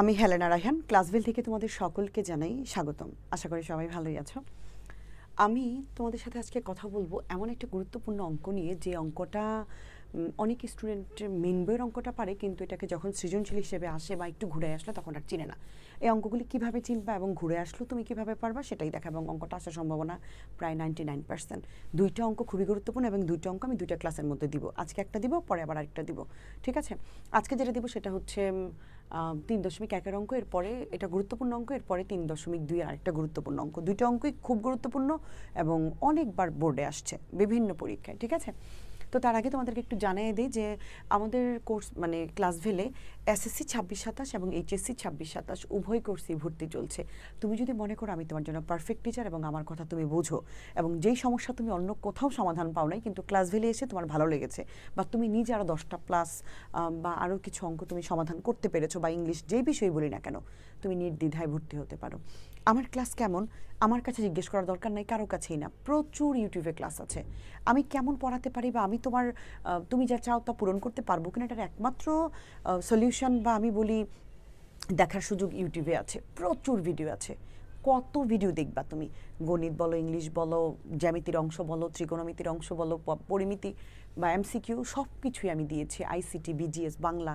আমি হেলেনা রায়হান, ক্লাসভিল থেকে তোমাদের সকলকে জানাই স্বাগতম। আশা করি সবাই ভালোই আছো। আমি তোমাদের সাথে আজকে কথা বলব এমন একটা গুরুত্বপূর্ণ অঙ্ক নিয়ে, যে অঙ্কটা অনেক স্টুডেন্ট মেন বইয়ের অঙ্কটা পারে, কিন্তু এটাকে যখন সৃজনশীল হিসেবে আসে বা একটু ঘুরে আসলে তখন আর চিনে না। এই অঙ্কগুলি কীভাবে চিনবা এবং ঘুরে আসলো তুমি কীভাবে পারবা সেটাই দেখা এবং অঙ্কটা আসার সম্ভাবনা প্রায় নাইনটি নাইন পার্সেন্ট দুইটা অঙ্ক খুবই গুরুত্বপূর্ণ এবং দুইটা অঙ্ক আমি দুইটা ক্লাসের মধ্যে দিব। আজকে একটা দিব, পরে আবার আরেকটা দিব। ঠিক আছে? আজকে যেটা দিব সেটা হচ্ছে তিন দশমিক একের অঙ্ক, এরপরে এটা গুরুত্বপূর্ণ অঙ্ক, এরপরে তিন দশমিক দুই আরেকটা গুরুত্বপূর্ণ অঙ্ক। দুইটা অঙ্কই খুব গুরুত্বপূর্ণ এবং অনেকবার বোর্ডে আসছে বিভিন্ন পরীক্ষায়, ঠিক আছে? তো তার আগে তোমাদেরকে একটু জানিয়ে দিই যে আমাদের কোর্স মানে ক্লাস ভেলে এসএসসি ছাব্বিশ সাতাশ এবং এইচএসসি ছাব্বিশ সাতাশ উভয় কোর্সই ভর্তি চলছে। তুমি যদি মনে করো আমি তোমার জন্য পারফেক্ট টিচার এবং আমার কথা তুমি বোঝো এবং যেই সমস্যা তুমি অন্য কোথাও সমাধান পাও নাই, কিন্তু ক্লাস ভেলে এসে তোমার ভালো লেগেছে বা তুমি নিজে আরও দশটা প্লাস বা আরও কিছু অঙ্ক তুমি সমাধান করতে পেরেছ বা ইংলিশ যেই বিষয় বলি না কেন, তুমি নির্দ্বিধায় ভর্তি হতে পারো। আমার ক্লাস কেমন? আমার কাছে জিজ্ঞেস করার দরকার নাই, কারও কাছেই না। প্রচুর ইউটিউবে ক্লাস আছে। আমি কেমন পড়াতে পারি বা আমি তোমার তুমি যা চাও তা পূরণ করতে পারব কিনা এটার একমাত্র সলিউশন বা আমি বলি, দেখার সুযোগ ইউটিউবে আছে। প্রচুর ভিডিও আছে। কত ভিডিও দেখবা তুমি? গণিত বলো, ইংলিশ বলো, জ্যামিতির অংশ বলো, ত্রিকোণমিতির অংশ বলো পরিমিতি। বা এমসিকিউ সব কিছুই আমি দিয়েছি আইসিটি বিজিএস বাংলা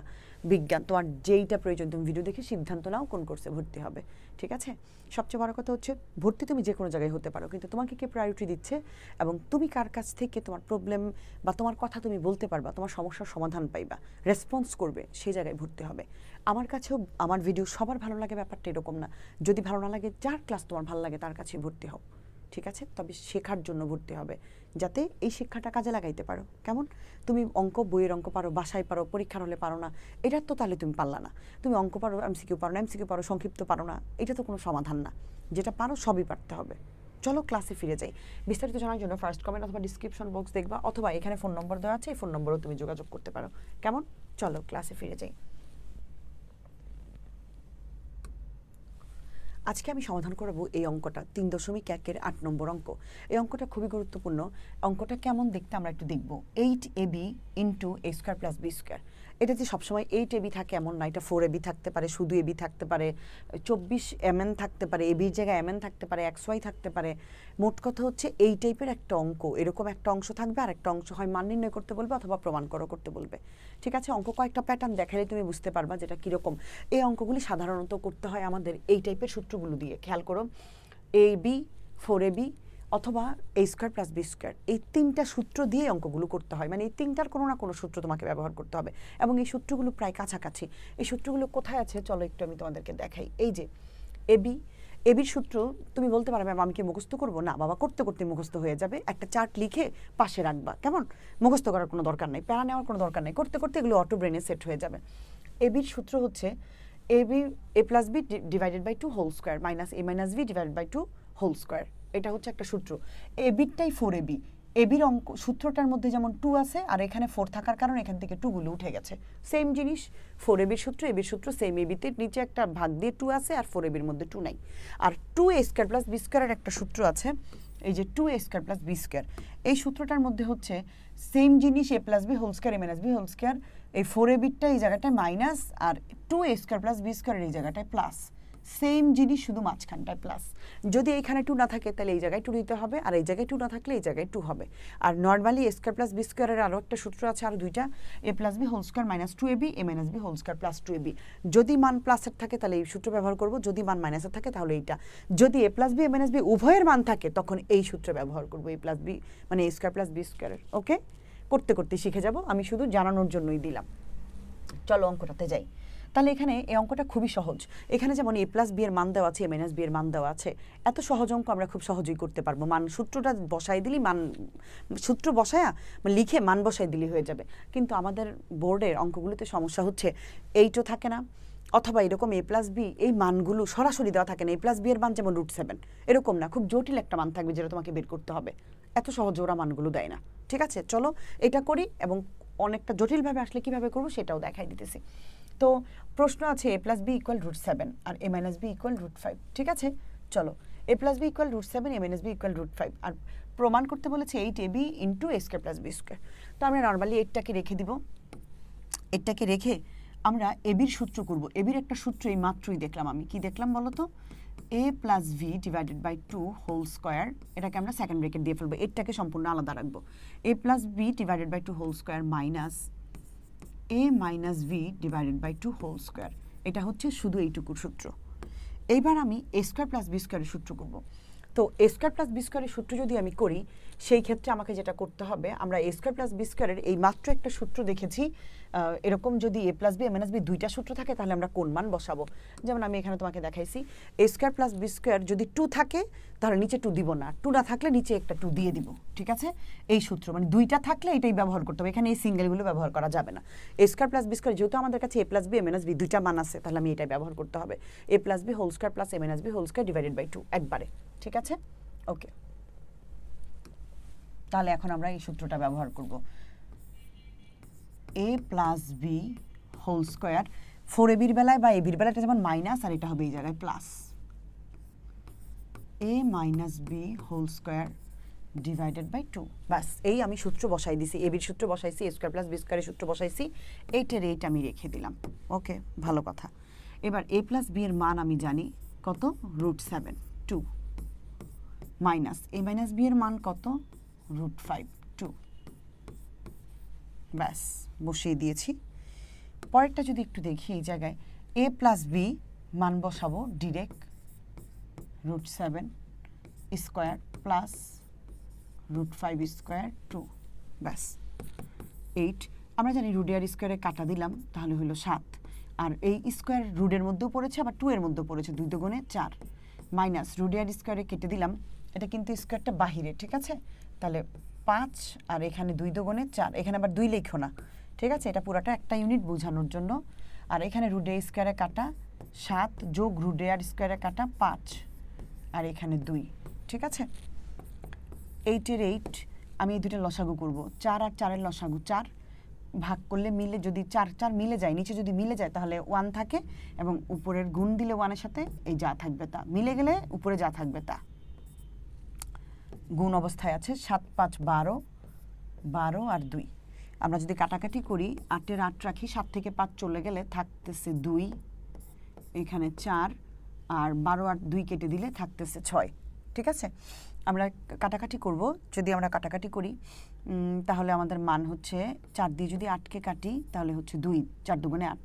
বিজ্ঞান। তোমার যেইটা প্রয়োজন, তুমি ভিডিও দেখে সিদ্ধান্ত নাও কোন কোর্সে ভর্তি হবে, ঠিক আছে? সবচেয়ে বড় কথা হচ্ছে, ভর্তি তুমি যে কোনো জায়গায় হতে পারো, কিন্তু তোমাকে কে প্রায়োরিটি দিচ্ছে এবং তুমি কার কাছ থেকে তোমার প্রবলেম বা তোমার কথা তুমি বলতে পারবা, তোমার সমস্যার সমাধান পাইবা রেসপন্স করবে, সেই জায়গায় ভর্তি হবে। আমার কাছেও আমার ভিডিও সবার ভালো লাগে ব্যাপারটা এরকম না। যদি ভালো না লাগে, যার ক্লাস তোমার ভালো লাগে, তার কাছে ভর্তি হও, ঠিক আছে? তবে শেখার জন্য ভর্তি হবে। যাতে এই শিক্ষাটা কাজে লাগাইতে পারো। কেমন? তুমি অঙ্ক, বইয়ের অঙ্ক পারো, বাসায় পারো, পরীক্ষার হলে পারো না, এটার তো তাহলে তুমি পারলা না। তুমি অঙ্ক পারো এমসিকিউ পারো না এমসিকিউ পারো, সংক্ষিপ্ত পারো না, এটা তো কোনো সমাধান না। যেটা পারো সবই পারতে হবে। চলো ক্লাসে ফিরে যাই। বিস্তারিত জানার জন্য ফার্স্ট কমেন্ট অথবা ডিসক্রিপশন বক্স দেখবা, অথবা এখানে ফোন নম্বর দেওয়া আছে, এই ফোন নম্বরও তুমি যোগাযোগ করতে পারো। কেমন? চলো ক্লাসে ফিরে যাই। আজকে আমি সমাধান করব এই অঙ্কটা, তিন দশমিক একের আট নম্বর অঙ্ক। এই অঙ্কটা খুবই গুরুত্বপূর্ণ। অঙ্কটা কেমন দেখতে আমরা একটু দেখব। Eight A B into A square plus B square এটা যে সবসময় এইট এবি থাকে এমন না, এটা ফোর এবি থাকতে পারে, শুধু এবি থাকতে পারে, চব্বিশ এমএন থাকতে পারে এবির জায়গায় এমএন থাকতে পারে এক্স ওয়াই থাকতে পারে। মোট কথা হচ্ছে এই টাইপের একটা অঙ্ক, এরকম একটা অংশ থাকবে, আর একটা অংশ হয় মান নির্ণয় করতে বলবে অথবা প্রমাণ করো করতে বলবে। ঠিক আছে? অঙ্ক কয়েকটা প্যাটার্ন দেখালে তুমি বুঝতে পারবা যেটা কীরকম। এই অঙ্কগুলি সাধারণত করতে হয় আমাদের এই টাইপের সূত্রগুলো দিয়ে, খেয়াল করো A B four A B অথবা A square plus B square এই তিনটা সূত্র দিয়ে অঙ্কগুলো করতে হয়। মানে এই তিনটার কোনো না কোনো সূত্র তোমাকে ব্যবহার করতে হবে। এবং এই সূত্রগুলো প্রায় কাছাকাছি। এই সূত্রগুলো কোথায় আছে? চলো একটু আমি তোমাদেরকে দেখাই। এই যে এ এবি এবির সূত্র তুমি বলতে পারো ম্যাম আমি কি মুখস্থ করব? না, বাবা, করতে করতে মুখস্থ হয়ে যাবে। একটা চার্ট লিখে পাশে রাখবা। কেমন? মুখস্থ করার কোনো দরকার নেই, প্যারা নেওয়ার কোনো দরকার নেই। করতে করতে এগুলো অটো ব্রেনে সেট হয়ে যাবে। এবির সূত্র হচ্ছে A B A plus B divided by two whole square minus A minus B divided by two whole square এটা হচ্ছে একটা সূত্র। এ বিটাই ফোর এ বি এবির অঙ্ক, সূত্রটার মধ্যে যেমন টু আছে, আর এখানে ফোর থাকার কারণে এখান থেকে টুগুলো উঠে গেছে। সেম জিনিস ফোর এবির সূত্র এবির সূত্র সেম এবিতে নিচে একটা ভাগ দিয়ে টু আছে, আর ফোর এবির মধ্যে টু নাই। আর two A square plus B স্কোয়ারের একটা সূত্র আছে, এই যে two A square plus B square এই সূত্রটার মধ্যে হচ্ছে সেম জিনিস A plus B whole square A minus B whole square এই ফোর এ বিটটা এই জায়গাটায় minus R two A square plus B স্কোয়ারের এই জায়গাটায় প্লাস সেম জিনিস শুধু মাঝখানটায় প্লাস যদি এইখানে টু না থাকে, তাহলে এই জায়গায় টু দিতে হবে। আর এই জায়গায় টু না থাকলে এই জায়গায় টু হবে। আর normally A square plus B স্কোয়ারের আরও একটা সূত্র আছে, আর দুইটা। A plus B whole square minus two A B A minus B whole square plus two A B যদি মান প্লাসের থাকে, তাহলে এই সূত্র ব্যবহার করব। যদি মান মাইনাসের থাকে, তাহলে এইটা। যদি A plus B A minus B উভয়ের মান থাকে, তখন এই সূত্র ব্যবহার করব এ প্লাস বি মানে এ স্কোয়ার প্লাস বি স্কোয়ারের ওকে করতে করতে শিখে যাব, আমি শুধু জানানোর জন্যই দিলাম। চলো অঙ্কটাতে যাই। তাহলে এখানে এই অঙ্কটা খুবই সহজ। এখানে যেমন এ প্লাস বি এর মান দেওয়া আছে এ মাইনাস বি এর মান দেওয়া আছে, এত সহজ অঙ্ক আমরা খুব সহজেই করতে পারব। মান সূত্রটা বসাই দিলি, মান সূত্র বসায়া লিখে মান বসাই দিলি হয়ে যাবে। কিন্তু আমাদের বোর্ডের অঙ্কগুলোতে সমস্যা হচ্ছে এইটও থাকে না অথবা এরকম এ প্লাস বি এই মানগুলো সরাসরি দেওয়া থাকে না। এ প্লাস বি এর মান যেমন রুট সেভেন এরকম না, খুব জটিল একটা মান থাকবে যেটা তোমাকে বের করতে হবে। এত সহজে ওরা মানগুলো দেয় না। ঠিক আছে? চলো, এটা করি এবং অনেকটা জটিলভাবে আসলে কীভাবে করব সেটাও দেখাই দিতেছি। তো প্রশ্ন আছে A plus B equal root seven R A minus B equal root five ঠিক আছে? চলো A plus B equal root seven A minus B equal root five আর প্রমাণ করতে বলেছে eight A B into A square plus B square তো আমরা normally এইটটাকে রেখে দিব। এটাকে রেখে আমরা এবির সূত্র করব। এবির একটা সূত্র এই মাত্রই দেখলাম আমি। কি দেখলাম বলো তো A plus B divided by two whole square এটাকে আমরা সেকেন্ড ব্রেকেট দিয়ে ফেলব। এরটাকে সম্পূর্ণ আলাদা রাখব। A plus B divided by two whole square minus A minus B divided by two whole square এটা হচ্ছে শুধু এইটুকুর সূত্র। এইবার আমি এ স্কোয়ার প্লাস বি স্কোয়ারের সূত্র করব। তো এ স্কোয়ার প্লাস বি স্কোয়ারের সূত্র যদি আমি করি, সেই ক্ষেত্রে আমাকে যেটা করতে হবে, আমরা এ স্কোয়ার প্লাস বি স্কোয়ারের এই মাত্র একটা সূত্র দেখেছি এরকম যদি A plus B M B দুইটা সূত্র থাকে, তাহলে আমরা কোন মান বসাবো? যেমন আমি এখানে তোমাকে দেখাইছি A square plus B square যদি টু থাকে, তাহলে নিচে টু দিব না। টু না থাকলে নিচে একটা টু দিয়ে দিব, ঠিক আছে? এই সূত্র মানে দুইটা থাকলে এটাই ব্যবহার করতে হবে। এখানে এই সিঙ্গেলগুলো ব্যবহার করা যাবে না। A square plus B square যেহেতু আমাদের কাছে A plus B M B দুইটা মান আছে, তাহলে আমি এটাই ব্যবহার করতে হবে। A plus B whole square plus M B whole square divided by two একবারে, ঠিক আছে? ওকে তাহলে এখন আমরা এই সূত্রটা ব্যবহার করব। A plus B whole square. Four এবির বেলায় বা এবির বেলায় এটা যেমন মাইনাস আর এটা হবে এই জায়গায় plus A minus B whole square divided by two ব্যাস, এই আমি সূত্র বসাই দিছি। এবির সূত্র বসাইছি, এ স্কোয়ার প্লাস বি স্কোয়ারের সূত্র বসাইছি। এইটার এইট আমি রেখে দিলাম। ওকে, ভালো কথা। এবার এ প্লাস বি এর মান আমি জানি কত? Root seven two minus A minus B এর মান কত? রুট ফাইভ টু ব্যাস, বসিয়ে দিয়েছি। পরেরটা যদি একটু দেখি এই জায়গায় এ প্লাস বি মান বসাবো direct root seven square plus root five square two ব্যাস। এইট আমরা জানি রুডিয়ার স্কোয়ারে কাটা দিলাম, তাহলে হলো সাত। আর এই স্কোয়ার রুডের মধ্যেও পড়েছে, আবার টু এর মধ্যেও পড়েছে, দুই দুগুণে চার। মাইনাস রুডিয়ার স্কোয়ারে কেটে দিলাম, এটা কিন্তু স্কোয়ারটা বাহিরে, ঠিক আছে? তাহলে পাঁচ আর এখানে দুই দুগুণে চার। এখানে আবার দুই লেখো না। ঠিক আছে? এটা পুরাটা একটা ইউনিট বোঝানোর জন্য। আর এখানে রুডে স্কোয়ারে কাটা সাত যোগ রুডে আর স্কোয়ারে কাটা পাঁচ। আর এখানে দুই। ঠিক আছে? এইটের এইট আমি এই দুটো লসাগু করব। চার আর চারের লসাগু চার। ভাগ করলে মিলে যদি চার চার মিলে যায়, নিচে যদি মিলে যায়, তাহলে ওয়ান থাকে এবং উপরের গুণ দিলে ওয়ানের সাথে এই যা থাকবে তা। মিলে গেলে উপরে যা থাকবে তা। গুণ অবস্থায় আছে, সাত, পাঁচ, বারো বারো আর দুই। আমরা যদি কাটাকাটি করি, আটের আট রাখি, সাত থেকে পাঁচ চলে গেলে থাকতেছে দুই, এখানে চার, আর বারো আর দুই কেটে দিলে থাকতেছে ছয়, ঠিক আছে? আমরা কাটাকাটি করব। যদি আমরা কাটাকাটি করি তাহলে আমাদের মান হচ্ছে চার দিয়ে যদি আটকে কাটি, তাহলে হচ্ছে দুই, চার দুগুণে আট।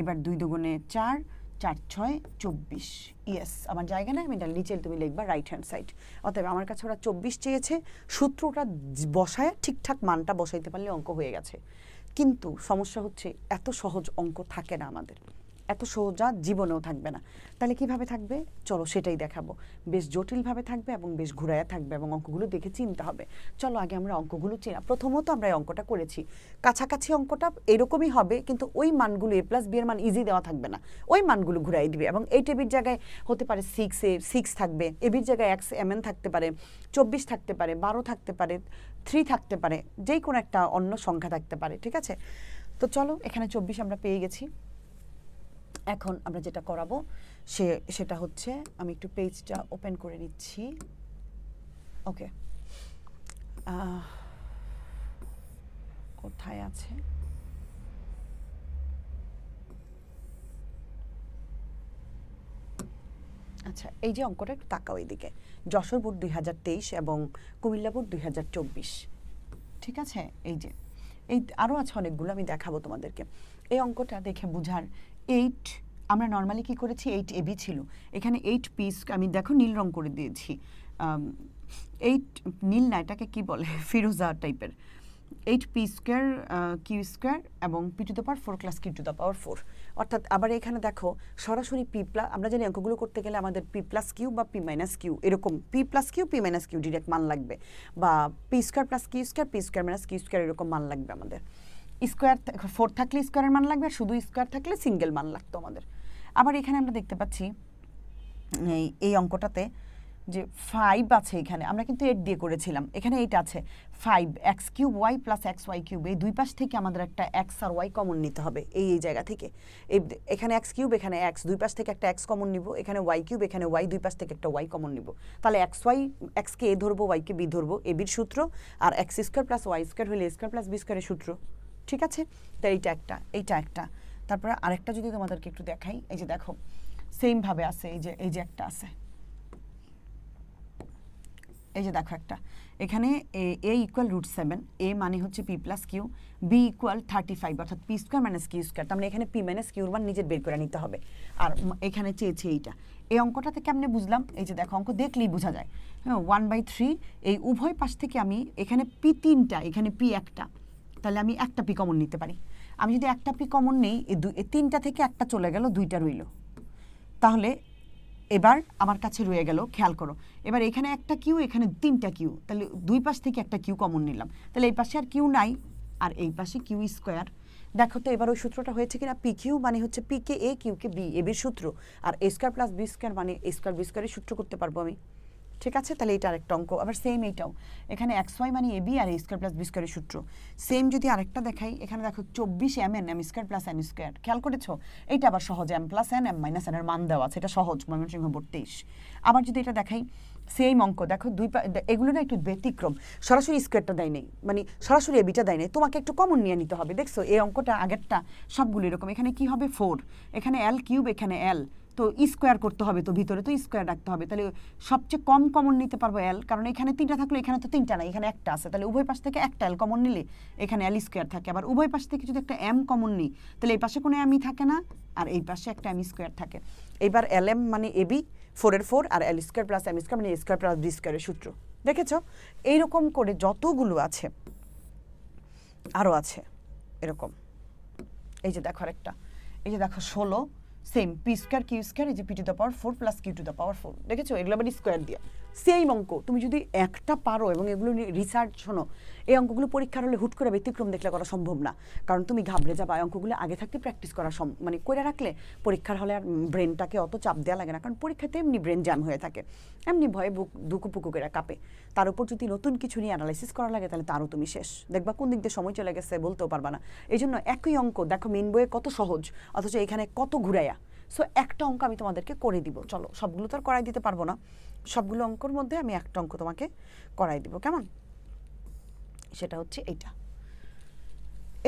এবার দুই দুগুণে চার চার ছয় চব্বিশ। ইয়েস আমার জায়গা না, আমি এটা নিচে তুমি লিখবা রাইট হ্যান্ড সাইড অতএব আমার কাছে ওরা চব্বিশ চেয়েছে, সূত্রটা বসায় ঠিকঠাক মানটা বসাইতে পারলে অঙ্ক হয়ে গেছে। কিন্তু সমস্যা হচ্ছে, এত সহজ অঙ্ক থাকে না আমাদের। এত সোজা জীবনেও থাকবে না। তাহলে কীভাবে থাকবে? চলো সেটাই দেখাবো। বেশ জটিলভাবে থাকবে এবং বেশ ঘুরায়া থাকবে এবং অঙ্কগুলো দেখে চিনতে হবে। চলো আগে আমরা অঙ্কগুলো চেনা, প্রথমত আমরা এই অঙ্কটা করেছি। কাছাকাছি অঙ্কটা এরকমই হবে, কিন্তু ওই মানগুলো এ প্লাস বি এর মান ইজি দেওয়া থাকবে না। ওই মানগুলো ঘুরাই দিবে এবং এই টেবির জায়গায় হতে পারে সিক্স এ সিক্স থাকবে এবির জায়গায় এক্স এম এন থাকতে পারে, চব্বিশ থাকতে পারে, বারো থাকতে পারে থ্রি থাকতে পারে যেই কোনো একটা অন্য সংখ্যা থাকতে পারে, ঠিক আছে? তো চলো এখানে চব্বিশ আমরা পেয়ে গেছি। এখন আমরা যেটা করাবো, সে, সেটা হচ্ছে আমি একটু পেজটা ওপেন করে নিচ্ছি। ওকে কোথায় আছে? আচ্ছা এই যে অঙ্কটা একটু তাকাও এইদিকে যশোর বোর্ড দুই হাজার তেইশ এবং কুমিল্লা বোর্ড দুই হাজার চব্বিশ। ঠিক আছে? এই যে, এই আরও আছে অনেকগুলো, আমি দেখাবো তোমাদেরকে। এই অঙ্কটা দেখে বুঝার এইট আমরা নর্মালি কি করেছি? এইট এবি ছিল। এখানে এইট পিস আমি দেখো নীল রং করে দিয়েছি। এইট নীল না, এটাকে কি বলে? ফিরোজা টাইপের eight P square Q square এবং P to the power four plus Q to the power four অর্থাৎ আবার এখানে দেখো, সরাসরি পি প্লাস আমরা জানি অঙ্কগুলো করতে গেলে আমাদের পি প্লাস কিউ বা পি মাইনাস কিউ এরকম P plus Q P minus Q direct মান লাগবে। বা P square plus Q square P square minus Q square এরকম মান লাগবে আমাদের। স্কোয়ার ফোর থাকলে স্কোয়ারের মান লাগবে আর শুধু স্কোয়ার থাকলে সিঙ্গেল মান লাগতো আমাদের। আবার এখানে আমরা দেখতে পাচ্ছি, এই এই অঙ্কটাতে যে ফাইভ আছে এখানে, আমরা কিন্তু এইট দিয়ে করেছিলাম। এখানে এইট আছে। Five x cube y plus x y cube এই দুই পাশ থেকে আমাদের একটা এক্স আর ওয়াই কমন নিতে হবে এই এই জায়গা থেকে। এই, এখানে এক্স কিউব এখানে এক্স দুই পাশ থেকে একটা এক্স কমন নিব। এখানে ওয়াই কিউব এখানে ওয়াই দুই পাশ থেকে একটা ওয়াই কমন নিব। তাহলে এক্স ওয়াই এক্সকে এ ধরবো ওয়াইকে বি ধরবো, এ বির সূত্র, আর x square plus y square হলে স্কোয়ার প্লাস বি স্কোয়ারের সূত্র। ঠিক আছে? তো এইটা একটা এইটা একটা। তারপরে আরেকটা যদি তোমাদেরকে একটু দেখাই, এই যে দেখো সেম ভাবে আছে, এই যে এই যে একটা আছে। এই যে দেখো একটা। এখানে A equal root seven A মানে হচ্ছে P plus Q B equal thirty five অর্থাৎ P square minus Q square তার মানে এখানে পি মাইনাস কিউর মান নিজের বের করে নিতে হবে। আর এখানে চেয়েছে এইটা। এই অঙ্কটাতে কেমনে বুঝলাম? এই যে দেখো, অঙ্ক দেখলেই বোঝা যায়। হ্যাঁ ওয়ান বাই থ্রি এই উভয় পাশ থেকে আমি এখানে পি তিনটা, এখানে পি একটা। তাহলে আমি একটা পি কমন নিতে পারি। আমি যদি একটা পি কমন নেই, এই দুই তিনটা থেকে একটা চলে গেল, দুইটা রইল। তাহলে এবার আমার কাছে রয়ে গেল, খেয়াল করো। এবার এখানে একটা কিউ, এখানে তিনটা কিউ। তাহলে দুই পাশ থেকে একটা কিউ কমন নিলাম। তাহলে এই পাশে আর কিউ নাই, আর এই পাশে কিউ স্কোয়ার দেখো তো এবার ওই সূত্রটা হয়েছে কিনা? পি কিউ মানে হচ্ছে পি কে এ, কিউ কে বি, এ বির সূত্র। আর A square plus B square মানে এ স্কোয়ার বি স্কোয়ারের সূত্র করতে পারব আমি। ঠিক আছে? তাহলে এটা আরেকটা অঙ্ক। আবার সেম এইটাও। এখানে এক্স ওয়াই মানে এ বি আর এ স্কোয়ার প্লাস বি স্কোয়ারের সূত্র। সেম যদি আরেকটা দেখাই, এখানে দেখো চব্বিশ M N M square plus N square খেয়াল করেছ? এইটা আবার সহজ M plus N M minus N এর মান দেওয়া আছে। এটা সহজ, ময়মনসিংহ বোর্ড তেইশ। আবার যদি এটা দেখাই সেম অঙ্ক। দেখো দুই এগুলো না একটু ব্যতিক্রম। সরাসরি স্কোয়ারটা দেয় নেই। মানে সরাসরি এবিটা দেয় নেই। তোমাকে একটু কমন নিয়ে নিতে হবে। দেখছ? এই অঙ্কটা, আগেরটা সবগুলো এরকম। এখানে কি হবে? ফোর এখানে এল কিউব এখানে এল তো স্কোয়ার করতে হবে তো ভিতরে, তো স্কোয়ার রাখতে হবে। তাহলে সবচেয়ে কম কমন নিতে পারব এল কারণ এখানে তিনটা থাকলে এখানে তো তিনটা নাই, এখানে একটা আছে। তাহলে উভয় পাশ থেকে একটা এল কমন নিলে এখানে এল স্কোয়ার থাকে। আবার উভয় পাশ থেকে যদি একটা এম কমন নিই, তাহলে এই পাশে কোনো এমই থাকে না, আর এই পাশে একটা এম স্কোয়ার থাকে। এবার এল এম মানে এবি ফোরের ফোর আর L square plus M square মানে স্কোয়ার প্লাস বি স্কোয়ারের সূত্র। দেখেছ? এইরকম করে যতগুলো আছে আরও আছে, এরকম। এই যে দেখো আরেকটা। এই যে দেখো ষোলো same P square Q square is P to the power four plus Q to the power four দেখেছ? এগুলো আবার স্কোয়ার দিয়ে। সেম অঙ্ক। তুমি যদি একটা পারো এবং এগুলো নিয়ে রিসার্চ শোনো, এই অঙ্কগুলো পরীক্ষার হলে হুট করে ব্যতিক্রম দেখলে করা সম্ভব না। কারণ তুমি ঘাবড়ে যাবা, এই অঙ্কগুলো আগে থাকতে প্র্যাকটিস করা সম মানে করে রাখলে পরীক্ষার হলে আর ব্রেনটাকে অত চাপ দেওয়া লাগে না, কারণ পরীক্ষাতে এমনি ব্রেন জ্যাম হয়ে থাকে। এমনি ভয়ে বুক, দুকু পুকু করে কাঁপে। তার উপর যদি নতুন কিছু নিয়ে অ্যানালাইসিস করা লাগে, তাহলে তারও তুমি শেষ। দেখবা কোন দিক দিয়ে সময় চলে গেছে, বলতেও পারবা না। এই জন্য একই অঙ্ক, দেখো মেন বইয়ে কত সহজ, অথচ এখানে কত ঘুরাইয়া। সো একটা অঙ্ক আমি তোমাদেরকে করে দিব। চলো, সবগুলো তো আর করাই দিতে পারব না। সবগুলো অঙ্কর মধ্যে আমি একটা অঙ্ক তোমাকে করাই দিব, কেমন? সেটা হচ্ছে এইটা।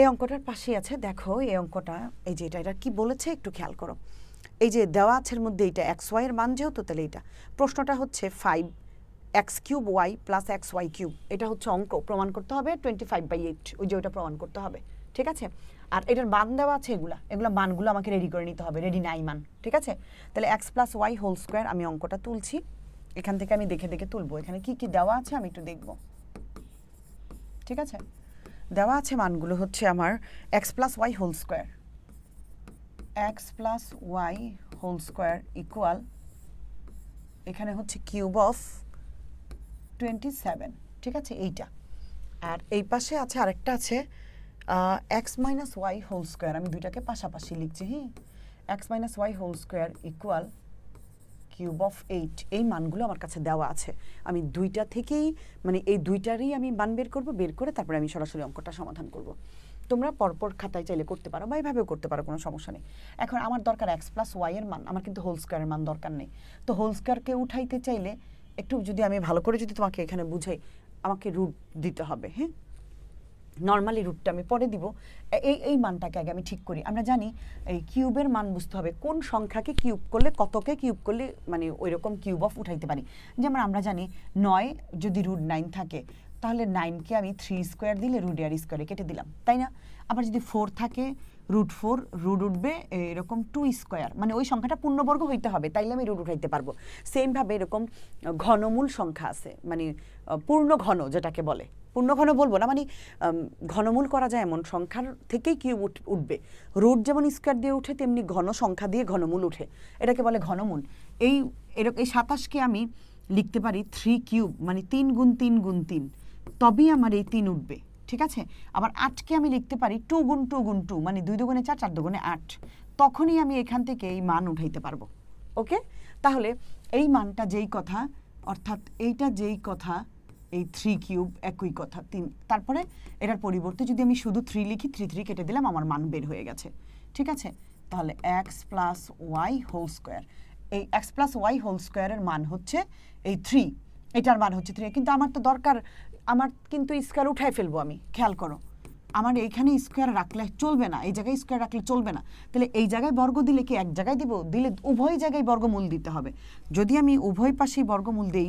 এই অঙ্কটার পাশেই আছে, দেখো এই অঙ্কটা, এই যে এটা এটা কি বলেছে একটু খেয়াল করো। এই যে দেওয়া আছে মধ্যে এইটা এক্স ওয়াই এর মান যেহেতু, তাহলে এইটা। প্রশ্নটা হচ্ছে five x cube y plus x y cube এটা হচ্ছে অঙ্ক, প্রমাণ করতে হবে টোয়েন্টি ফাইভ বাই এইট ওই যে ওইটা প্রমাণ করতে হবে। ঠিক আছে? আর এটার মান দেওয়া আছে এগুলা। এগুলো মানগুলো আমাকে রেডি করে নিতে হবে রেডি নাই মান, ঠিক আছে? তাহলে x plus y whole square আমি অঙ্কটা তুলছি। এখান থেকে আমি দেখে দেখে তুলবো। এখানে কি কি দেওয়া আছে আমি একটু দেখব। ঠিক আছে? দেওয়া আছে মানগুলো হচ্ছে আমার x plus y whole square x plus y whole square equal এখানে হচ্ছে কিউব অফ টোয়েন্টি সেভেন ঠিক আছে? এইটা। আর এই পাশে আছে, আরেকটা আছে x minus y whole square আমি দুইটাকে পাশাপাশি লিখছি হ্যাঁ x minus y whole square equal cube of eight এই মানগুলো আমার কাছে দেওয়া আছে। আমি দুইটা থেকেই মানে এই দুইটারই আমি মান বের করব, বের করে তারপরে আমি সরাসরি অঙ্কটা সমাধান করব। তোমরা পরপর খাতায় চাইলে করতে পারো বা এইভাবেও করতে পারো, কোনো সমস্যা নেই। এখন আমার দরকার এক্স প্লাস ওয়াই এর মান, আমার কিন্তু হোল স্কোয়ারের মান দরকার নেই। তো হোল স্কোয়ারকে উঠাইতে চাইলে একটু যদি আমি ভালো করে যদি তোমাকে এখানে বুঝাই, আমাকে রুট দিতে হবে হ্যাঁ? নর্মালি রুটটা আমি পরে দিব। এই এই মানটাকে আগে আমি ঠিক করি। আমরা জানি এই কিউবের মান বুঝতে হবে কোন সংখ্যাকে কিউব করলে, কতকে কিউব করলে মানে ওই রকম কিউব অফ উঠাইতে পারি। যেমন আমরা জানি নয় যদি রুট নাইন থাকে, তাহলে নাইনকে আমি থ্রি স্কোয়ার দিলে রুট আর স্কোয়ারে কেটে দিলাম, তাই না? আবার যদি ফোর থাকে রুট ফোর রুট উঠবে এরকম টু স্কোয়ার মানে ওই সংখ্যাটা পূর্ণবর্গ হইতে হবে, তাইলে আমি রুট উঠাইতে পারব। সেমভাবে এরকম ঘনমূল সংখ্যা আছে মানে পূর্ণ ঘন যেটাকে বলে। পূর্ণ ঘন বলব না মানে ঘনমূল করা যায় এমন। সংখ্যার থেকেই কিউব উঠ- উঠবে। রুট যেমন স্কোয়ার দিয়ে উঠে, তেমনি ঘন সংখ্যা দিয়ে ঘনমূল উঠে। এটাকে বলে ঘনমূল। এই এরকম এই সাতাশকে আমি লিখতে পারি থ্রি কিউব মানে তিন গুণ তিন গুণ তিন। তবেই আমার এই তিন উঠবে, ঠিক আছে? আবার আটকে আমি লিখতে পারি টু গুণ টু গুণ টু মানে দুই দুগুণে চার চার দুগুণে আট। তখনই আমি এখান থেকে এই মান উঠাইতে পারব। ওকে? তাহলে এই মানটা যেই কথা, অর্থাৎ এইটা যেই কথা এই থ্রি কিউব একই কথা। তিন তারপরে এটার পরিবর্তে যদি আমি শুধু থ্রি লিখি থ্রি থ্রি কেটে দিলাম, আমার মান বের হয়ে গেছে। ঠিক আছে? তাহলে X plus Y whole square এই এক্স প্লাস ওয়াই হোল স্কোয়ারের মান হচ্ছে এই থ্রি এটার মান হচ্ছে থ্রি কিন্তু আমার তো দরকার, আমার কিন্তু স্কোয়ার উঠাই ফেলব আমি। খেয়াল করো। আমার এইখানে স্কোয়ার রাখলে চলবে না, এই জায়গায় স্কোয়ার রাখলে চলবে না। তাহলে এই জায়গায় বর্গ দিলে কি এক জায়গায় দিব? দিলে উভয় জায়গায় বর্গমূল দিতে হবে। যদি আমি উভয় পাশেই বর্গমূল দেই,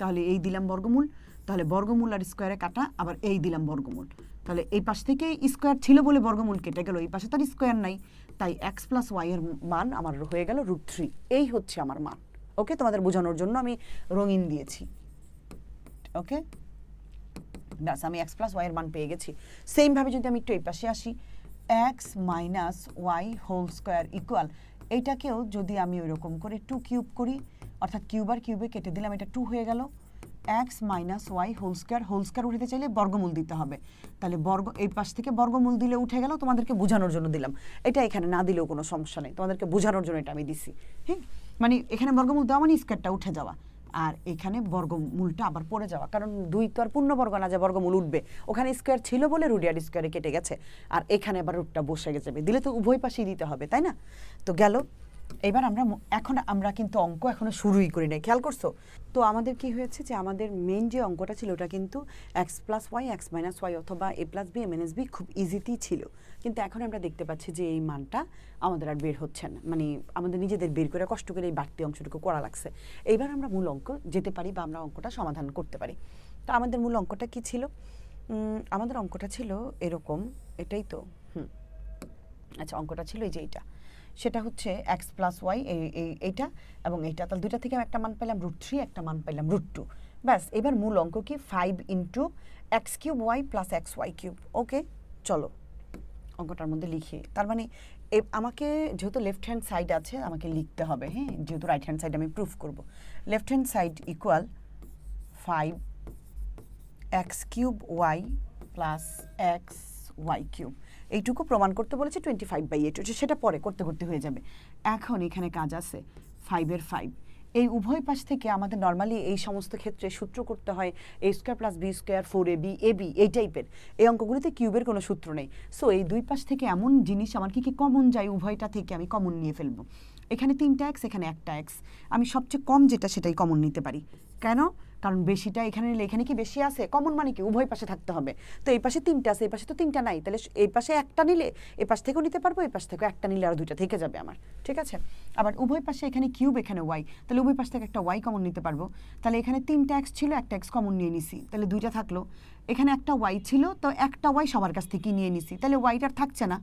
তাহলে এই দিলাম বর্গমূল। তাহলে বর্গমূল আর স্কোয়ারে কাটা, আবার এই দিলাম বর্গমূল। তাহলে এই পাশ থেকে স্কোয়ার ছিল বলে বর্গমূল কেটে গেল, এই পাশে তার স্কোয়ার নাই। তাই এক্স প্লাস ওয়াইয়ের মান আমার হয়ে গেল রুট থ্রি এই হচ্ছে আমার মান। ওকে তোমাদের বোঝানোর জন্য আমি রঙিন দিয়েছি। ওকে ব্যাস, আমি এক্স প্লাস ওয়াইয়ের মান পেয়ে গেছি। সেমভাবে যদি আমি একটু এই পাশে আসি x minus y whole square equal এইটাকেও যদি আমি ওইরকম করে টু কিউব করি, অর্থাৎ কিউব আর কিউবে কেটে দিলাম, এটা টু হয়ে গেল। X minus y whole square whole square উঠাতে চাইলে বর্গমূল দিতে হবে। তাহলে বর্গ, এই পাশ থেকে বর্গমূল দিলে উঠে গেল, তোমাদেরকে বোঝানোর জন্য দিলাম। এটা এখানে না দিলেও কোনো সমস্যা নেই, তোমাদেরকে বোঝানোর জন্য এটা আমি দিছি। হ্যাঁ? মানে এখানে বর্গমূল দেওয়া মানে স্কোয়ারটা উঠে যাওয়া। আর এখানে বর্গমূলটা আবার পড়ে যাওয়া, কারণ দুই তো আর পূর্ণবর্গ না যে বর্গমূল উঠবে। ওখানে স্কোয়ার ছিল বলে রুডিয়ার স্কোয়ারে কেটে গেছে। আর এখানে আবার রুটটা বসে গেছে। দিলে তো উভয় পাশেই দিতে হবে, তাই না? তো গেল এবার আমরা এখন আমরা কিন্তু অঙ্ক এখনও শুরুই করি নাই। খেয়াল করছ? তো আমাদের কি হয়েছে যে আমাদের মেন যে অঙ্কটা ছিল ওটা কিন্তু x plus y x minus y অথবা A plus B minus B খুব ইজিতেই ছিল। কিন্তু এখন আমরা দেখতে পাচ্ছি যে এই মানটা আমাদের আর বের হচ্ছে না। মানে আমাদের নিজেদের বের করে কষ্ট করে এই বাড়তি অংশটুকু করা লাগছে। এইবার আমরা মূল অঙ্ক যেতে পারি বা আমরা অঙ্কটা সমাধান করতে পারি। তো আমাদের মূল অঙ্কটা কি ছিল? আমাদের অঙ্কটা ছিল এরকম, এটাই তো, হুম। আচ্ছা অঙ্কটা ছিল এই যে এইটা। সেটা হচ্ছে এক্স প্লাস ওয়াই এইটা এবং এইটা। তাহলে দুইটা থেকে আমি একটা মান পেলাম রুট থ্রি একটা মান পেলাম রুট টু ব্যাস, এবার মূল অঙ্ক কি? Five into x cube y plus x y cube okay চলো অঙ্কটার মধ্যে লিখি। তার মানে আমাকে যেহেতু লেফট হ্যান্ড সাইড আছে, আমাকে লিখতে হবে হ্যাঁ? যেহেতু রাইট হ্যান্ড সাইড আমি প্রুফ করব। Left hand side equal five x cube y plus x y cube এইটুকু প্রমাণ করতে বলেছে টোয়েন্টি ফাইভ বাই এইট সেটা পরে করতে করতে হয়ে যাবে। এখন এখানে কাজ আছে ফাইভের ফাইভ এই উভয় পাশ থেকে আমাদের নর্মালি এই সমস্ত ক্ষেত্রে সূত্র করতে হয় A square plus B square four A B A B এই টাইপের এই অঙ্কগুলিতে কিউবের কোনো সূত্র নেই। সো এই দুই পাশ থেকে এমন জিনিস আমার কি কি কমন যায়, উভয়টা থেকে আমি কমন নিয়ে ফেলব। এখানে তিনটা এক্স এখানে একটা এক্স আমি সবচেয়ে কম যেটা, সেটাই কমন নিতে পারি। কেন? কারণ বেশিটা এখানে নিলে এখানে কি বেশি আছে? কমন মানে কি? উভয় পাশে থাকতে হবে। তো এই পাশে তিনটা আছে, এই পাশে তো তিনটা নাই। তাহলে এই পাশে একটা নিলে এই পাশ থেকেও নিতে পারব, এই পাশ থেকেও একটা নিলে আর দুইটা থেকে যাবে আমার। ঠিক আছে? আবার উভয় পাশে এখানে কিউব এখানে ওয়াই তাহলে উভয় পাশ থেকে একটা ওয়াই কমন নিতে পারব। তাহলে এখানে তিনটা এক্স ছিল, একটা এক্স কমন নিয়ে নিছি। তাহলে দুইটা থাকল। এখানে একটা ওয়াই ছিল, তো একটা ওয়াই সবার কাছ থেকে নিয়ে নিছি। তাহলে ওয়াইটার থাকছে না।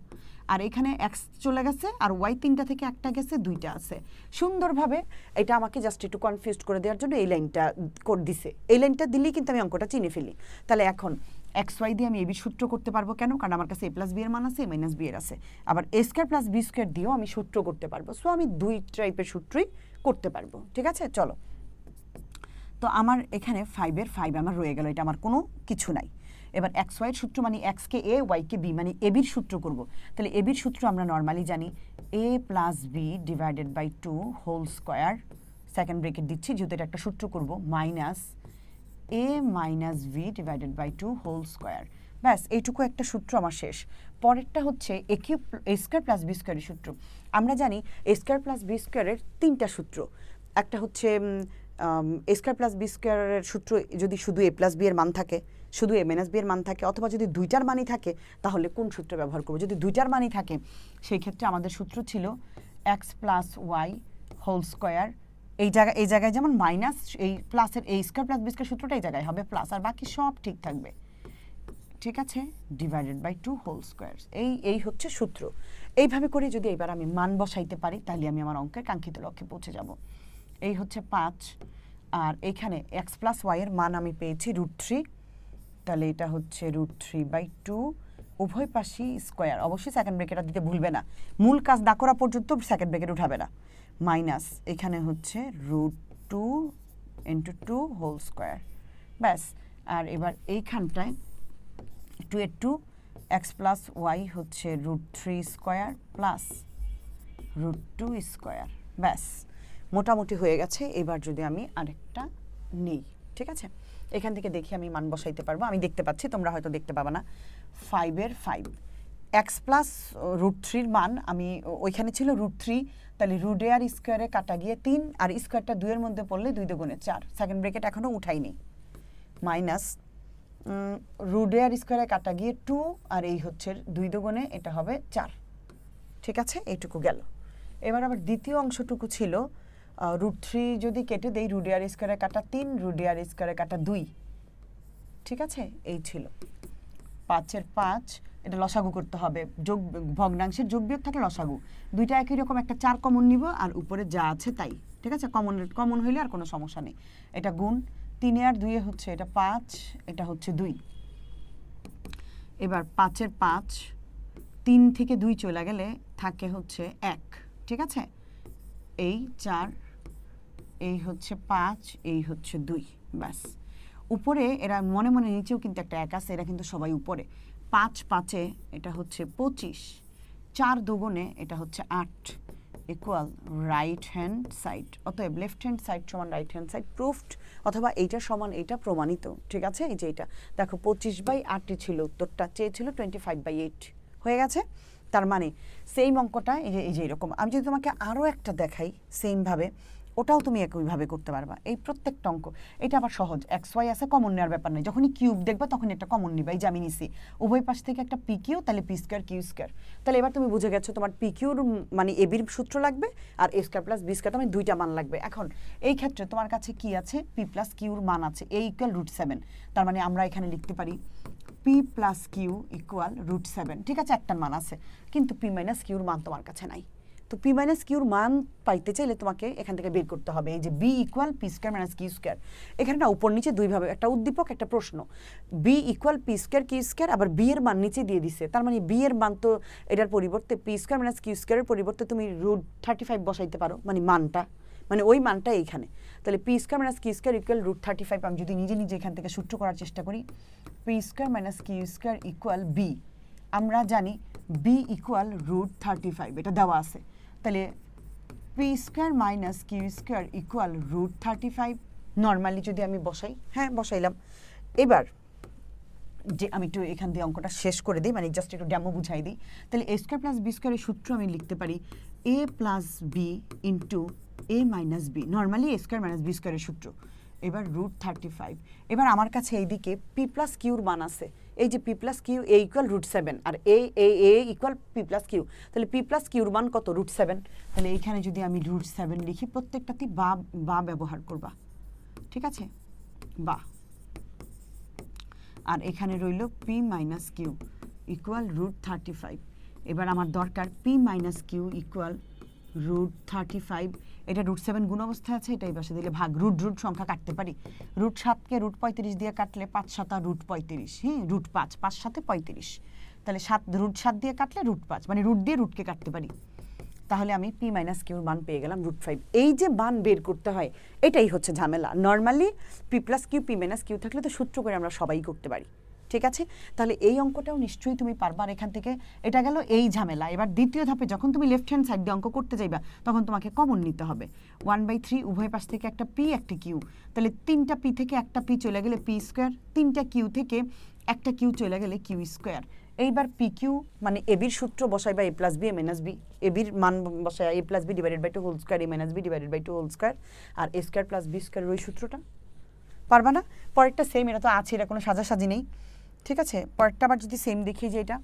আর এখানে এক্স চলে গেছে, আর ওয়াই তিনটা থেকে একটা গেছে, দুইটা আছে। সুন্দরভাবে এটা আমাকে জাস্ট একটু কনফিউজ করে দেওয়ার জন্য এই লাইনটা করে দিছে। এই লাইনটা দিলেই কিন্তু আমি অঙ্কটা চিনে ফেলি। তাহলে এখন এক্স ওয়াই দিয়ে আমি এবি সূত্র করতে পারব কেন? কারণ আমার কাছে এ প্লাস বি এর মান আছে এ মাইনাস বি এর আছে। আবার A square plus B square দিয়েও আমি সূত্র করতে পারব। সো আমি দুই টাইপের সূত্রই করতে পারব। ঠিক আছে? চলো। তো আমার এখানে ফাইভের ফাইভ আমার রয়ে গেল, এটা আমার কোনো কিছু নাই। এবার এক্স ওয়াইয়ের সূত্র মানে এক্সকে এ ওয়াইকে বি মানে এবির সূত্র করব। তাহলে এবির সূত্র আমরা নর্মালি জানি A plus B divided by two whole square second bracket দিচ্ছি, যেহেতু এটা একটা সূত্র করব minus A minus V divided by two whole square ব্যাস, এইটুকু একটা সূত্র আমার শেষ। পরেরটা হচ্ছে A Q A square plus B স্কোয়ারের সূত্র। আমরা জানি এ স্কোয়ার প্লাস বি স্কোয়ারের তিনটা সূত্র। একটা হচ্ছে এ স্কোয়ার প্লাস বি স্কোয়ারের সূত্র যদি শুধু এ প্লাস বি এর মান থাকে, শুধু এ মাইনাস বি এর মান থাকে, অথবা যদি দুইটার মানই থাকে, তাহলে কোন সূত্র ব্যবহার করব? যদি দুইটার মানই থাকে, সেই ক্ষেত্রে আমাদের সূত্র ছিল X plus Y whole square এই জায়গায় এই জায়গায় যেমন মাইনাস এই প্লাসের এই স্কোয়ার প্লাস বি স্কোয়ার সূত্রটা এই জায়গায় হবে প্লাস আর বাকি সব ঠিক থাকবে। ঠিক আছে? Divided by two whole square এই এই হচ্ছে সূত্র। এইভাবে করে যদি এবার আমি মান বসাইতে পারি, তাহলে আমি আমার অঙ্কের কাঙ্ক্ষিত লক্ষ্যে পৌঁছে যাব। এই হচ্ছে পাঁচ। আর এখানে এক্স প্লাস ওয়াইয়ের মান আমি পেয়েছি রুট থ্রি তাহলে এটা হচ্ছে রুট থ্রি বাই টু উভয় পাশেই স্কোয়ার অবশ্যই সেকেন্ড ব্রেকেটটা দিতে ভুলবে না। মূল কাজ না করা পর্যন্ত সেকেন্ড ব্রেকেট উঠাবে না। মাইনাস এখানে হচ্ছে root two into two whole square ব্যাস, আর এবার এইখানটায় টু এর টু এক্স প্লাস ওয়াই হচ্ছে root three square plus root two square ব্যাস। মোটামুটি হয়ে গেছে, এবার যদি আমি আরেকটা নেই, ঠিক আছে? এখান থেকে দেখি আমি মান বসাইতে পারব। আমি দেখতে পাচ্ছি, তোমরা হয়তো দেখতে পাবা না। ফাইভের ফাইভ এক্স প্লাস রুট থ্রির মান আমি ওইখানে ছিল রুট থ্রি তাহলে রুডে আর স্কোয়ারে কাটা গিয়ে তিন, আর স্কোয়ারটা দুইয়ের মধ্যে পড়লে দুই দুগুণে চার। সেকেন্ড ব্রেকেট এখনও উঠাইনি মাইনাস রুডেয়ার স্কোয়ারে কাটা গিয়ে টু আর এই হচ্ছে দুই দুগুণে, এটা হবে চার। ঠিক আছে? এইটুকু গেল। এবার আবার দ্বিতীয় অংশটুকু ছিল রুট থ্রি যদি কেটে দেই রুডিয়ার স্কোয়ারে কাটা তিন রুডিয়ার স্কোয়ারে কাটা দুই। ঠিক আছে? এই ছিল। পাঁচের পাঁচ, এটা লসাগু করতে হবে। যোগ, ভগ্নাংশের যোগ বিয়োগ থাকলে লসাগু। দুইটা একই রকম, একটা চার কমন নিব, আর উপরে যা আছে তাই। ঠিক আছে? কমন কমন হইলে আর কোনো সমস্যা নেই। এটা গুণ তিনে আর দুইয়ে হচ্ছে এটা পাঁচ, এটা হচ্ছে দুই। এবার পাঁচের পাঁচ, তিন থেকে দুই চলে গেলে থাকে হচ্ছে এক। ঠিক আছে? এই চার এই হচ্ছে পাঁচ, এই হচ্ছে দুই, ব্যাস। উপরে এরা মনে মনে নিচেও কিন্তু একটা এক আছে, এরা কিন্তু সবাই উপরে। পাঁচ পাঁচে এটা হচ্ছে পঁচিশ, চার দুগুণে এটা হচ্ছে আট ইকুয়াল রাইট হ্যান্ড সাইড অতএব লেফট হ্যান্ড সাইড সমান রাইট হ্যান্ড সাইড প্রুফড অথবা এইটা সমান এইটা প্রমাণিত, ঠিক আছে? এই যে এটা। দেখো পঁচিশ বাই আটটি ছিল, উত্তরটা চেয়েছিল টোয়েন্টি ফাইভ বাই এইট হয়ে গেছে? তার মানে সেম অঙ্কটা, এই যে এই যে এরকম। আমি যদি তোমাকে আরও একটা দেখাই সেমভাবে ওটাও তুমি একইভাবে করতে পারবা। এই প্রত্যেকটা অঙ্ক। এটা আবার সহজ। এক্স ওয়াই আছে কমন নেওয়ার ব্যাপার নেই যখনই কিউব দেখবা তখন একটা কমন নিবা। এই যে আমি উভয় পাশ থেকে একটা পি কিউ তাহলে পি স্কোয়ার কিউ স্কোয়ার তাহলে এবার তুমি বুঝে গেছো তোমার পি কিউর মানে এবির সূত্র লাগবে আর A square plus B square তোমার দুইটা মান লাগবে। এখন, এই ক্ষেত্রে তোমার কাছে কি আছে? পি প্লাস কিউর মান আছে। এ ইকুয়াল রুট সেভেন তার মানে আমরা এখানে লিখতে পারি P plus Q equal root seven ঠিক আছে? একটার মান আছে। কিন্তু পি মাইনাস কিউর মান তোমার কাছে নাই। তো পি মাইনাস কিউর মান পাইতে চাইলে তোমাকে এখান থেকে বের করতে হবে। এই যে B equal P square minus Q square এখানে না উপর নিচে দুইভাবে একটা উদ্দীপক, একটা প্রশ্ন। B equal P square Q square আবার বি এর মান নিচে দিয়ে দিছে। তার মানে বি এর মান তো এটার পরিবর্তে পি স্কোয়ার মাইনাস কিউ স্কোয়ারের পরিবর্তে তুমি রুট থার্টি ফাইভ বসাইতে পারো মানে মানটা। মানে ওই মানটা এইখানে। তাহলে P square minus Q square equal root thirty five আমি যদি নিজে নিজে এখান থেকে সূত্র করার চেষ্টা করি P square minus Q square equal B আমরা জানি B equal root thirty five এটা দেওয়া আছে। তাহলে P square minus Q square equal root thirty five normally যদি আমি বসাই হ্যাঁ বসাইলাম। এবার যে আমি একটু এখান দিয়ে অঙ্কটা শেষ করে দিই মানে জাস্ট একটু ড্যামো বুঝাই দিই। তাহলে এ স্কোয়ার প্লাস বি স্কোয়ারের সূত্র আমি লিখতে পারি A plus B into A minus B normally A square minus B স্কোয়ারের সূত্র। এবার রুট থার্টি ফাইভ এবার আমার কাছে এইদিকে পি প্লাস কিউর মান আছে। এই যে P plus Q A equal root seven R A A A equal P plus Q তাহলে পি প্লাস কিউর মান কত? রুট সেভেন তাহলে এইখানে যদি আমি রুট সেভেন লিখি, প্রত্যেকটাতেই বা বা ব্যবহার করবা। ঠিক আছে? বা। আর এখানে রইল P minus Q equal root thirty five এবার আমার দরকার P minus Q equal root thirty five এটা রুট সেভেন গুণ অবস্থায় আছে এটাই পাশে দিলে ভাগ রুট রুট সংখ্যা কাটতে পারি। রুট সাতকে রুট পঁয়ত্রিশ দিয়ে কাটলে পাঁচ সাতা রুট পঁয়ত্রিশ হ্যাঁ? রুট পাঁচ পাঁচ সাথে পঁয়ত্রিশ। তাহলে সাত রুট সাত দিয়ে কাটলে রুট পাঁচ মানে রুট দিয়ে রুটকে কাটতে পারি। তাহলে আমি পি মাইনাস কিউর মান পেয়ে গেলাম রুট ফাইভ এই যে মান বের করতে হয়, এটাই হচ্ছে ঝামেলা। Normally P plus Q P minus Q থাকলে তো সূত্র করে আমরা সবাই করতে পারি। ঠিক আছে? তাহলে এই অঙ্কটাও নিশ্চয়ই তুমি পারবা আর এখান থেকে এটা গেল এই ঝামেলা। এবার দ্বিতীয় ধাপে যখন তুমি লেফট হ্যান্ড সাইড দিয়ে অঙ্ক করতে যাইবা, তখন তোমাকে কমন নিতে হবে। ওয়ান বাই থ্রি উভয় পাশ থেকে একটা পি একটা কিউ তাহলে তিনটা পি থেকে একটা পি চলে গেলে পি স্কোয়ার তিনটা কিউ থেকে একটা কিউ চলে গেলে কিউ স্কোয়ার এইবার পি কিউ মানে এবির সূত্র বসাই বা A plus B A minus B এবির মান বসাই A plus B divided by two whole square A minus B divided by two whole square R A square plus B স্কোয়ারের ওই সূত্রটা। পারবা না? পরেরটা সেম এটা তো আছে, এটা কোনো সাজাসাজি নেই। ঠিক আছে? পরেরটা আবার যদি সেম দেখি যে এটা।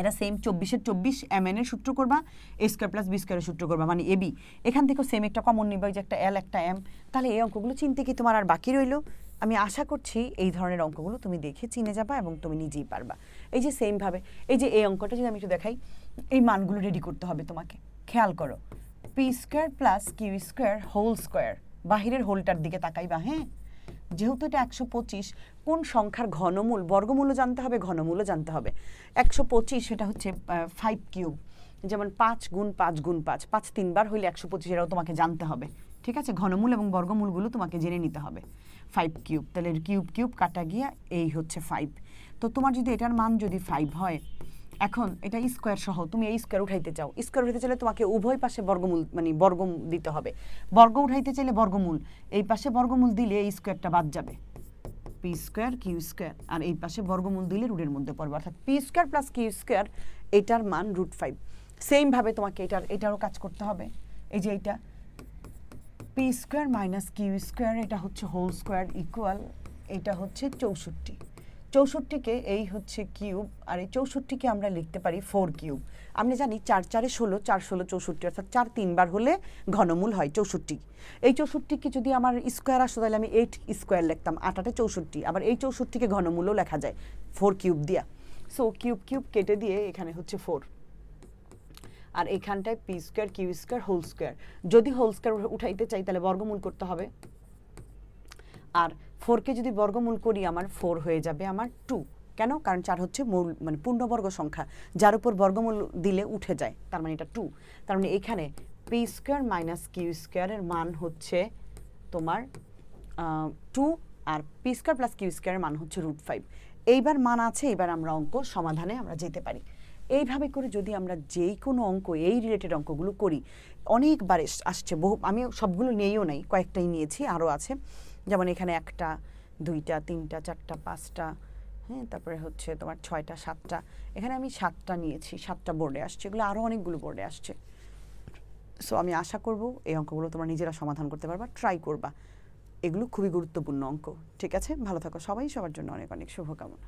এটা সেম চব্বিশের চব্বিশ এম এর সূত্র করবা এ স্কোয়ার প্লাস বি স্কোয়ারের সূত্র করবা মানে এবি এখান থেকেও সেম একটা কমন নিবা যে একটা এল একটা এম তাহলে এই অঙ্কগুলো চিনতে কি তোমার আর বাকি রইল? আমি আশা করছি এই ধরনের অঙ্কগুলো তুমি দেখে চিনে যাবা এবং তুমি নিজেই পারবা। এই যে সেমভাবে এই যে এই অঙ্কটা যদি আমি একটু দেখাই, এই মানগুলো রেডি করতে হবে তোমাকে। খেয়াল করো P square plus Q square whole square বাহিরের হোলটার দিকে তাকাইবা হ্যাঁ? যেহেতু এটা একশো পঁচিশ কোন সংখ্যার ঘনমূল? বর্গমূল্য জানতে হবে ঘনমূল্য জানতে হবে। একশো পঁচিশ সেটা হচ্ছে ফাইভ কিউব যেমন পাঁচ গুণ পাঁচ গুণ পাঁচ। পাঁচ তিনবার হইলে একশো পঁচিশ এরাও তোমাকে জানতে হবে। ঠিক আছে? ঘনমূল এবং বর্গমূলগুলো তোমাকে জেনে নিতে হবে। ফাইভ কিউব তাহলে কিউব কিউব কাটা গিয়া এই হচ্ছে ফাইভ তো তোমার যদি এটার মান যদি ফাইভ হয়, এখন এটা স্কোয়ার সহ, তুমি এই স্কোয়ার উঠাইতে চাও। স্কোয়ার উঠাইতে চাইলে তোমাকে উভয় পাশে বর্গমূল মানে বর্গ দিতে হবে। বর্গ উঠাইতে চাইলে বর্গমূল। এই পাশে বর্গমূল দিলে এই স্কোয়ারটা বাদ যাবে। পি স্কোয়ার কিউ স্কোয়ার আর এই পাশে বর্গমূল দিলে রুটের মধ্যে পড়বে। অর্থাৎ P square plus Q square এটার মান রুট ফাইভ সেমভাবে তোমাকে এটার, এটারও কাজ করতে হবে। এই যে এটা P square minus Q square এটা হচ্ছে হোল স্কোয়ার ইকুয়াল এটা হচ্ছে চৌষট্টি। চৌষট্টিকে এই হচ্ছে কিউব, আর এই চৌষট্টিকে আমরা লিখতে পারি ফোর কিউব। আমরা জানি চার চারে ষোলো, চার ষোলো চৌষট্টি, অর্থাৎ চার তিনবার হলে ঘনমূল হয় চৌষট্টি। এই চৌষট্টিকে যদি আমার স্কোয়ার আসতো, তাহলে আমি এইট স্কোয়ার লিখতাম, আটাটে চৌষট্টি। আবার এই চৌষট্টিকে ঘনমূলও লেখা যায় ফোর কিউব দিয়া। সো কিউব কিউব কেটে দিয়ে এখানে হচ্ছে ফোর আর এখানটায় P square Q square whole square যদি হোল স্কোয়ার উঠাইতে চাই, তাহলে বর্গমূল করতে হবে। আর ফোরকে যদি বর্গমূল করি, আমার ফোর হয়ে যাবে আমার টু কেন? কারণ চার হচ্ছে মূল মানে পূর্ণবর্গ সংখ্যা। যার উপর বর্গমূল দিলে উঠে যায়, তার মানে এটা টু তার মানে এখানে পি স্কোয়ার মাইনাস কিউ স্কোয়ারের মান হচ্ছে তোমার টু আর পি স্কোয়ার প্লাস কিউ স্কোয়ারের মান হচ্ছে রুট ফাইভ এইবার মান আছে এবার আমরা অঙ্ক সমাধানে আমরা যেতে পারি। এইভাবে করে যদি আমরা যেই কোনো অঙ্ক, এই রিলেটেড অঙ্কগুলো করি, অনেকবার আসছে, বহু, আমি সবগুলো নিয়েও নাই, কয়েকটাই নিয়েছি, আরও আছে। যেমন এখানে একটা, দুইটা, তিনটা, চারটা, পাঁচটা হ্যাঁ তারপরে হচ্ছে তোমার ছয়টা, সাতটা। এখানে আমি সাতটা নিয়েছি, সাতটা বোর্ডে আসছে। এগুলো আরও অনেকগুলো বোর্ডে আসছে। সো আমি আশা করব এই অঙ্কগুলো তোমরা নিজেরা সমাধান করতে পারবা ট্রাই করবা। এগুলো খুবই গুরুত্বপূর্ণ অঙ্ক, ঠিক আছে? ভালো থাকো সবাই, সবার জন্য অনেক অনেক শুভকামনা।